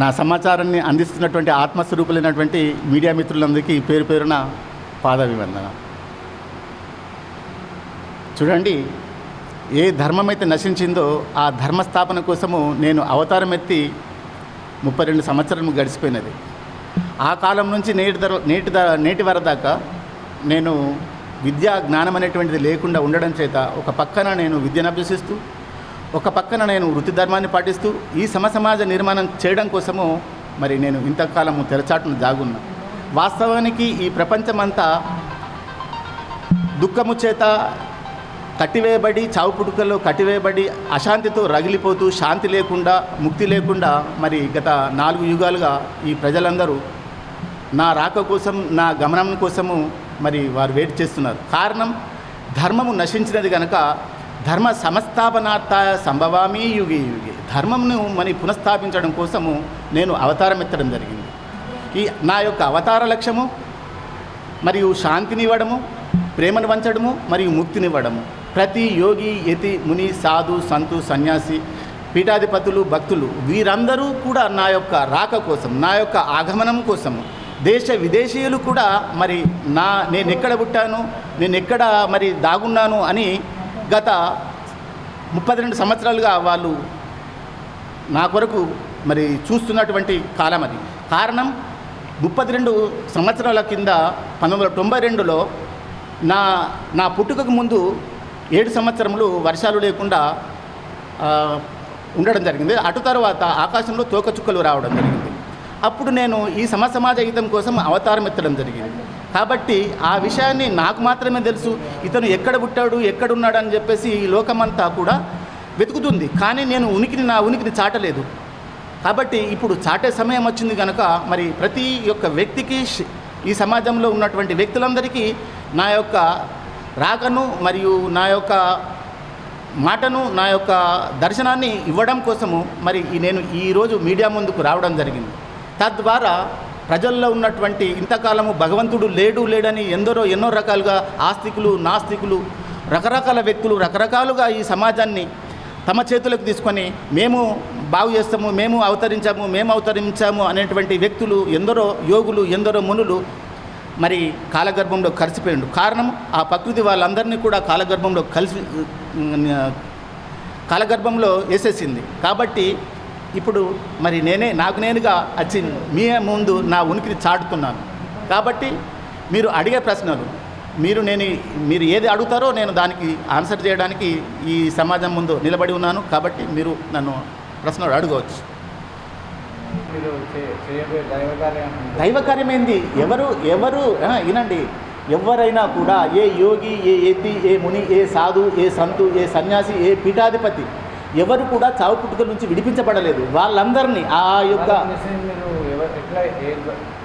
నా సమాచారాన్ని అందిస్తున్నటువంటి ఆత్మస్వరూపులైనటువంటి మీడియా మిత్రులందరికీ పేరు పేరున పాదాభివందన. చూడండి ఏ ధర్మం అయితే నశించిందో ఆ ధర్మస్థాపన కోసము నేను అవతారం ఎత్తి ముప్పై రెండు సంవత్సరము గడిచిపోయినది. ఆ కాలం నుంచి నేటి ధర నేటి ధర నేటి వర దాకా నేను విద్యా జ్ఞానం అనేటువంటిది లేకుండా ఉండడం చేత ఒక పక్కన నేను విద్యను అభ్యసిస్తూ ఒక పక్కన నేను వృత్తి ధర్మాన్ని పాటిస్తూ ఈ సమసమాజ నిర్మాణం చేయడం కోసము మరి నేను ఇంతకాలము తెరచాటును జాగున్నా. వాస్తవానికి ఈ ప్రపంచమంతా దుఃఖము చేత కట్టివేయబడి చావు పుట్టుకల్లో కట్టివేయబడి అశాంతితో రగిలిపోతూ శాంతి లేకుండా ముక్తి లేకుండా మరి గత నాలుగు యుగాలుగా ఈ ప్రజలందరూ నా రాక కోసం నా గమనం కోసము మరి వారు వెయిట్ చేస్తున్నారు. కారణం ధర్మము నశించినది కనుక ధర్మ సంస్థాపనార్థాయ సంభవామి యుగి యుగి. ధర్మంను మరి పునఃస్థాపించడం కోసము నేను అవతారం ఎత్తడం జరిగింది. ఈ నా యొక్క అవతార లక్ష్యము మరియు శాంతినివ్వడము ప్రేమను వంచడము మరియు ముక్తినివ్వడము. ప్రతి యోగి యతి ముని సాధు సంతు సన్యాసి పీఠాధిపతులు భక్తులు వీరందరూ కూడా నా యొక్క రాక కోసం నా యొక్క ఆగమనం కోసము దేశ విదేశీయులు కూడా మరి నా నేను ఎక్కడ పుట్టాను నేను ఎక్కడ మరి దాగున్నాను అని గత ముప్పై రెండు సంవత్సరాలుగా వాళ్ళు నా కొరకు మరి చూస్తున్నటువంటి కాలం అది. కారణం ముప్పై రెండు సంవత్సరాల కింద పంతొమ్మిది వందల తొంభై రెండులో నా నా పుట్టుకకు ముందు ఏడు సంవత్సరములు వర్షాలు లేకుండా ఉండడం జరిగింది. అటు తర్వాత ఆకాశంలో తోకచుక్కలు రావడం జరిగింది. అప్పుడు నేను ఈ సమసమాజ హితం కోసం అవతారం ఎత్తడం జరిగింది. కాబట్టి ఆ విషయాన్ని నాకు మాత్రమే తెలుసు. ఇతను ఎక్కడ పుట్టాడు ఎక్కడున్నాడు అని చెప్పేసి ఈ లోకమంతా కూడా వెతుకుతుంది. కానీ నేను ఉనికిని నా ఉనికిని చాటలేదు. కాబట్టి ఇప్పుడు చాటే సమయం వచ్చింది కనుక మరి ప్రతి ఒక్క వ్యక్తికి ఈ సమాజంలో ఉన్నటువంటి వ్యక్తులందరికీ నా యొక్క రాకను మరియు నా యొక్క మాటను నా యొక్క దర్శనాన్ని ఇవ్వడం కోసము మరి ఈ నేను ఈరోజు మీడియా ముందుకు రావడం జరిగింది. తద్వారా ప్రజల్లో ఉన్నటువంటి ఇంతకాలము భగవంతుడు లేడు లేడని ఎందరో ఎన్నో రకాలుగా ఆస్తికులు నాస్తికులు రకరకాల వ్యక్తులు రకరకాలుగా ఈ సమాజాన్ని తమ చేతులకు తీసుకొని మేము బాగు చేస్తాము మేము అవతరించాము మేము అవతరించాము అనేటువంటి వ్యక్తులు ఎందరో యోగులు ఎందరో మునులు మరి కాలగర్భంలో కలిసిపోయిండు. కారణం ఆ ప్రకృతి వాళ్ళందరినీ కూడా కాలగర్భంలో కలిసి కాలగర్భంలో వేసేసింది. కాబట్టి ఇప్పుడు మరి నేనే నాకు నేనుగా వచ్చి మీ ముందు నా ఉనికిని చాటుతున్నాను. కాబట్టి మీరు అడిగే ప్రశ్నలు మీరు నేను మీరు ఏది అడుగుతారో నేను దానికి ఆన్సర్ చేయడానికి ఈ సమాజం ముందు నిలబడి ఉన్నాను. కాబట్టి మీరు నన్ను ప్రశ్నలు అడగవచ్చు. మీరు చే- చేయబోయే దైవ కార్యం దైవ కార్యమేంది ఎవరు ఎవరు వినండి. ఎవరైనా కూడా ఏ యోగి ఏ యతి ఏ ముని ఏ సాధు ఏ సంతు ఏ సన్యాసి ఏ పీఠాధిపతి ఎవరు కూడా చావు పుట్టుకల నుంచి విడిపించబడలేదు. వాళ్ళందరినీ ఆ యొక్క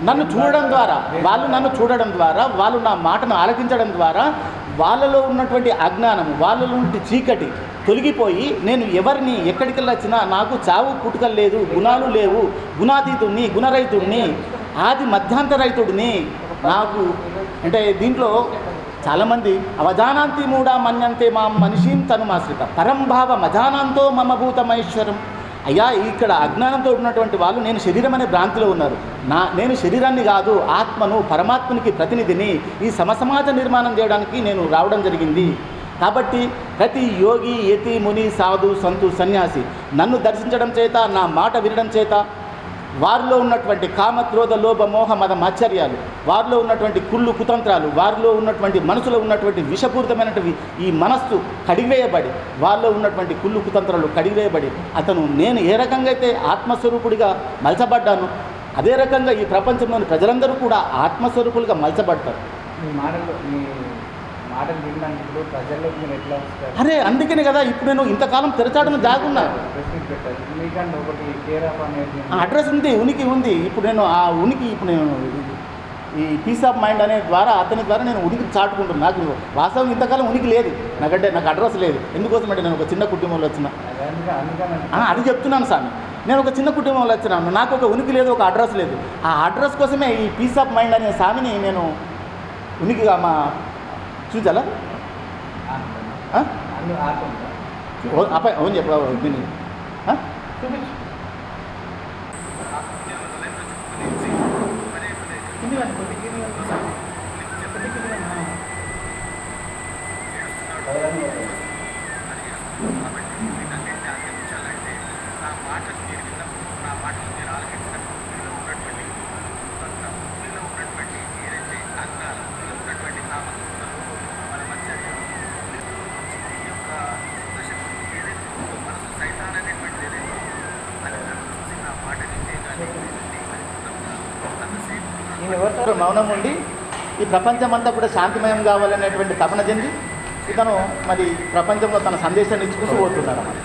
నన్ను చూడడం ద్వారా వాళ్ళు నన్ను చూడడం ద్వారా వాళ్ళు నా మాటను ఆలకించడం ద్వారా వాళ్ళలో ఉన్నటువంటి అజ్ఞానం వాళ్ళలో నుండి చీకటి తొలగిపోయి నేను ఎవరిని ఎక్కడికి వచ్చినా నాకు చావు పుట్టుకలు లేదు గుణాలు లేవు గుణాతీతుడిని గుణరహితుడిని ఆది మధ్యాంతరహితుడిని నాకు అంటే దీంట్లో చాలామంది అవధానాంతి మూడా మన్యంతే మా మనిషిం తనుమాశ్రిత పరంభావ మజానంతో మమభూత మహేశ్వరం అయ్యా ఇక్కడ అజ్ఞానంతో ఉన్నటువంటి వాళ్ళు నేను శరీరం అనే భ్రాంతిలో ఉన్నారు. నా నేను శరీరాన్ని కాదు ఆత్మను పరమాత్మనికి ప్రతినిధిని ఈ సమసమాజ నిర్మాణం చేయడానికి నేను రావడం జరిగింది. కాబట్టి ప్రతి యోగి యతి ముని సాధు సంతు సన్యాసి నన్ను దర్శించడం చేత నా మాట వినడం చేత వారిలో ఉన్నటువంటి కామక్రోధ లోభ మోహ మద ఆశ్చర్యాలు వారిలో ఉన్నటువంటి కుళ్ళు కుతంత్రాలు వారిలో ఉన్నటువంటి మనసులో ఉన్నటువంటి విషపూరితమైనటువంటి ఈ మనస్సు కడిగివేయబడి వారిలో ఉన్నటువంటి కుళ్ళు కుతంత్రాలు కడిగివేయబడి అతను నేను ఏ రకంగా అయితే ఆత్మస్వరూపుడిగా మలచబడ్డాను అదే రకంగా ఈ ప్రపంచంలోని ప్రజలందరూ కూడా ఆత్మస్వరూపులుగా మలచబడతారు. మాటలు ప్రజల్లోకి మీరు ఎట్లా అరే అందుకనే కదా ఇప్పుడు నేను ఇంతకాలం తెరచాటును దాగున్నా. అడ్రస్ ఉంది ఉనికి ఉంది. ఇప్పుడు నేను ఆ ఉనికి ఇప్పుడు నేను ఈ పీస్ ఆఫ్ మైండ్ అనే ద్వారా అతని ద్వారా నేను ఉనికి చాటుకుంటున్నాను నాకు వాస్తవం ఇంతకాలం ఉనికి లేదు. నాకంటే నాకు అడ్రస్ లేదు. ఎందుకోసం అంటే నేను ఒక చిన్న కుటుంబంలో వచ్చిన. అదే చెప్తున్నాను స్వామి నేను ఒక చిన్న కుటుంబంలో వచ్చినాను నాకు ఒక ఉనికి లేదు ఒక అడ్రస్ లేదు. ఆ అడ్రస్ కోసమే ఈ పీస్ ఆఫ్ మైండ్ అనే స్వామిని నేను ఉనికిగా మా किती हो नि नि నేను ఎవరితో మౌనం ఉండి ఈ ప్రపంచమంతా కూడా శాంతిమయం కావాలనేటువంటి తపన చెంది ఇతను మరి ప్రపంచంలో తన సందేశాన్ని ఇచ్చుకుంటూ పోతున్నాడు అన్నమాట